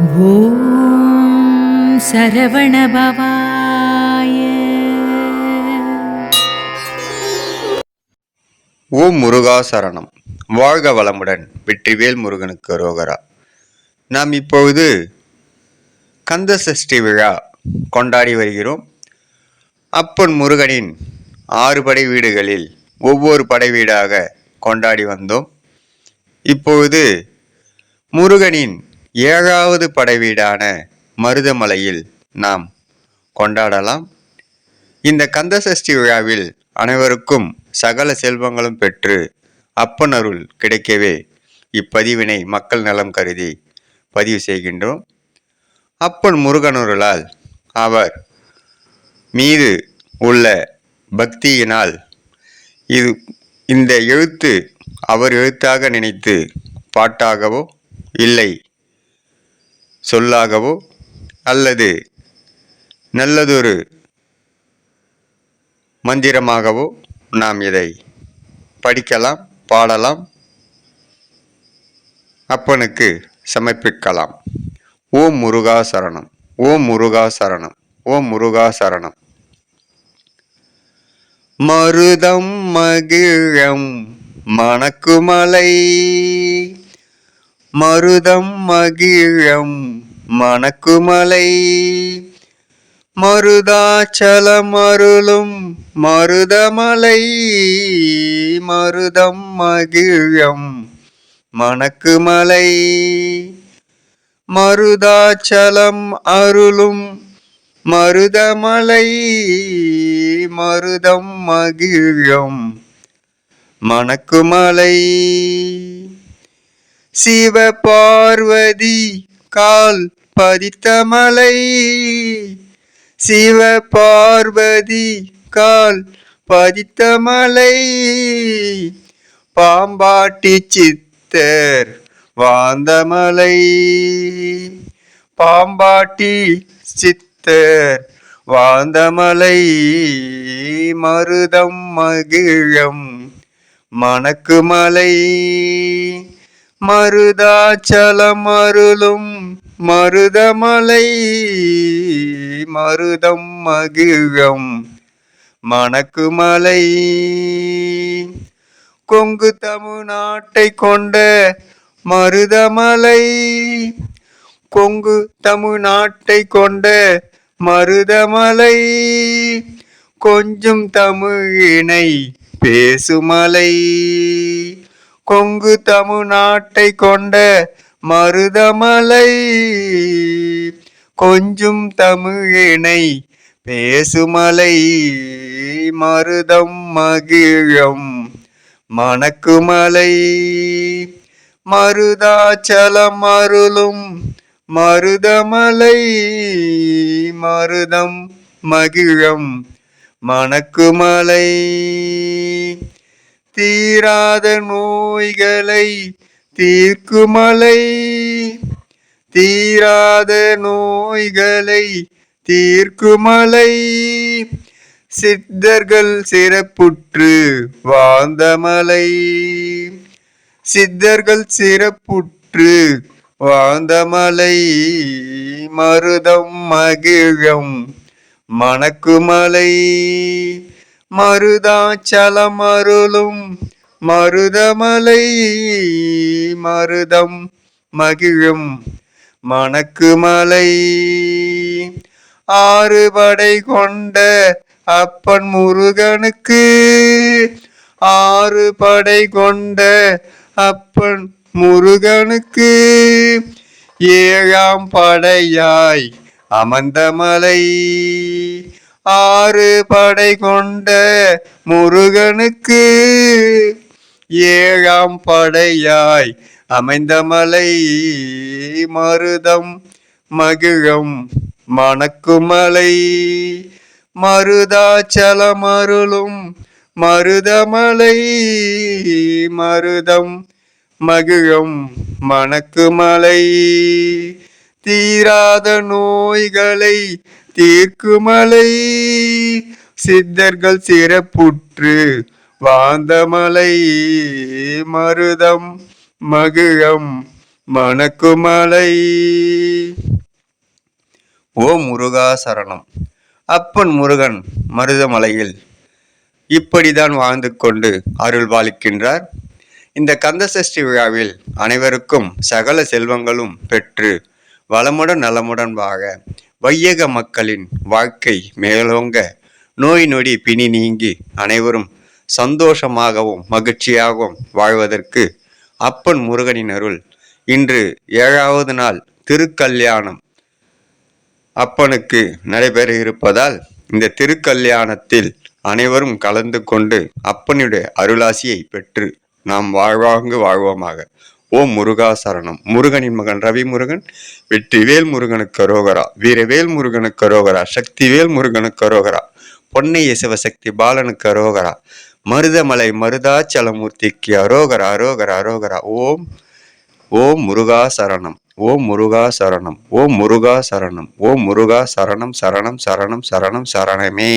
ஓம் சரவணபவாய ஓம் முருகா சரணம். வாழ்க வளமுடன் வெற்றிவேல் முருகனுக்கு ரோகரா. நாம் இப்பொழுது கந்த சஷ்டி விழா கொண்டாடி வருகிறோம். அப்பன் முருகனின் ஆறு படை வீடுகளில் ஒவ்வொரு படை வீடாக கொண்டாடி வந்தோம். இப்பொழுது முருகனின் ஏழாவது படைவீடான மருதமலையில் நாம் கொண்டாடலாம். இந்த கந்த சஷ்டி விழாவில் அனைவருக்கும் சகல செல்வங்களும் பெற்று அப்பன் அருள் கிடைக்கவே இப்பதிவினை மக்கள் நலம் கருதி பதிவு செய்கின்றோம். அப்பன் முருகனருளால் அவர் மீது உள்ள பக்தியினால் இது இந்த எழுத்து அவர் எழுத்தாக நினைத்து பாட்டாகவோ இல்லை சொல்லாகவோ அல்லது நல்லதொரு மந்திரமாகவோ நாம் இதை படிக்கலாம் பாடலாம் அப்பனுக்கு சமர்ப்பிக்கலாம். ஓம் முருகா சரணம் ஓம் முருகா சரணம் ஓம் முருகா சரணம். மருதம் மகிழம் மணக்குமலை மருதம் மகிழம் மணக்குமலை. மருதாச்சலம் அருளும் மருதமலை. மருதம் மகிழம் மணக்குமலை. மருதாச்சலம் அருளும் மருதமலை. மருதம் மகிழம் மணக்குமலை. சிவ பார்வதி கால் பதித்த மலை. சிவ பார்வதி கால் பதித்த மலை. பாம்பாட்டி சித்தர் வாந்தமலை பாம்பாட்டி சித்தர் வாந்தமலை மருதம் மகிழம் மணக்குமலை மருதாச்சலம் அருளும் மருதமலை மருதம் மகிழம் மணக்குமலை கொங்கு தமிழ்நாட்டை கொண்ட மருதமலை. கொங்கு தமிழ்நாட்டை கொண்ட மருதமலை. கொஞ்சம் தமிழினை பேசுமலை. கொங்கு தமிழ்நாட்டை கொண்ட மருதமலை. கொஞ்சும் தமிழினை பேசுமலை. மருதம் மகிழம் மணக்குமலை. மருதாச்சலம் அருளும் மருதமலை. மருதம் மகிழம் மணக்குமலை. தீராத நோய்களை தீர்க்குமலை. தீராத நோய்களை தீர்க்குமலை. சித்தர்கள் சிறப்புற்று வாழ்ந்தமலை சித்தர்கள் சிறப்புற்று வாழ்ந்தமலை மருதம் மகிழம் மணக்குமலை. மருதாச்சலம் அருளும் மருதமலை மருதம் மகிழும் மணக்குமலை ஆறு படை கொண்ட அப்பன் முருகனுக்கு ஆறு படை கொண்ட அப்பன் முருகனுக்கு ஏழாம் படையாய் அமர்ந்த மலை. ஆறு படை கொண்ட முருகனுக்கு ஏழாம் படையாய் அமைந்த மலை மருதம் மகிழம் மணக்குமலை. மருதாச்சலமருளும் மருதமலை மருதம் மகிழும் மணக்குமலை. தீராத நோய்களை தீர்க்குமலை சித்தர்கள் சிறப்புற்று வாந்தமலை மருதம் மகிழம் மணக்குமலை. ஓ முருகா சரணம். அப்பன் முருகன் மருதமலையில் இப்படிதான் வாழ்ந்து கொண்டு அருள் பாலிக்கின்றார். இந்த கந்தசஷ்டி விழாவில் அனைவருக்கும் சகல செல்வங்களும் பெற்று வளமுடன் நலமுடன் வாழ வையக மக்களின் வாழ்க்கை மேலோங்க. நோய் நொடி பிணி நீங்கி அனைவரும் சந்தோஷமாகவும் மகிழ்ச்சியாகவும் வாழ்வதற்கு அப்பன் முருகனின் அருள். இன்று ஏழாவது நாள் திருக்கல்யாணம். அப்பனுக்கு நடைபெற இருப்பதால் இந்த திருக்கல்யாணத்தில் அனைவரும் கலந்து கொண்டு அப்பனுடைய அருளாசியை பெற்று நாம் வாழ்வாங்கு வாழ்வோமாக. ஓம் முருகா சரணம். முருகனின் மகன் ரவி முருகன் வெற்றிவேல் முருகனுக்கு ரோகரா வீரவேல் முருகனுக்கு ரோகரா சக்திவேல் முருகனுக்கு ரோகரா பொன்னைய சிவசக்தி பாலனுக்கு அரோகரா மருதமலை மருதாச்சலமூர்த்திக்கு அரோகரா அரோகரா அரோகரா. ஓம் ஓம் முருகா சரணம். ஓம் முருகா சரணம். ஓம் முருகா சரணம். ஓம் முருகா சரணம் சரணம் சரணம் சரணம் சரணமே.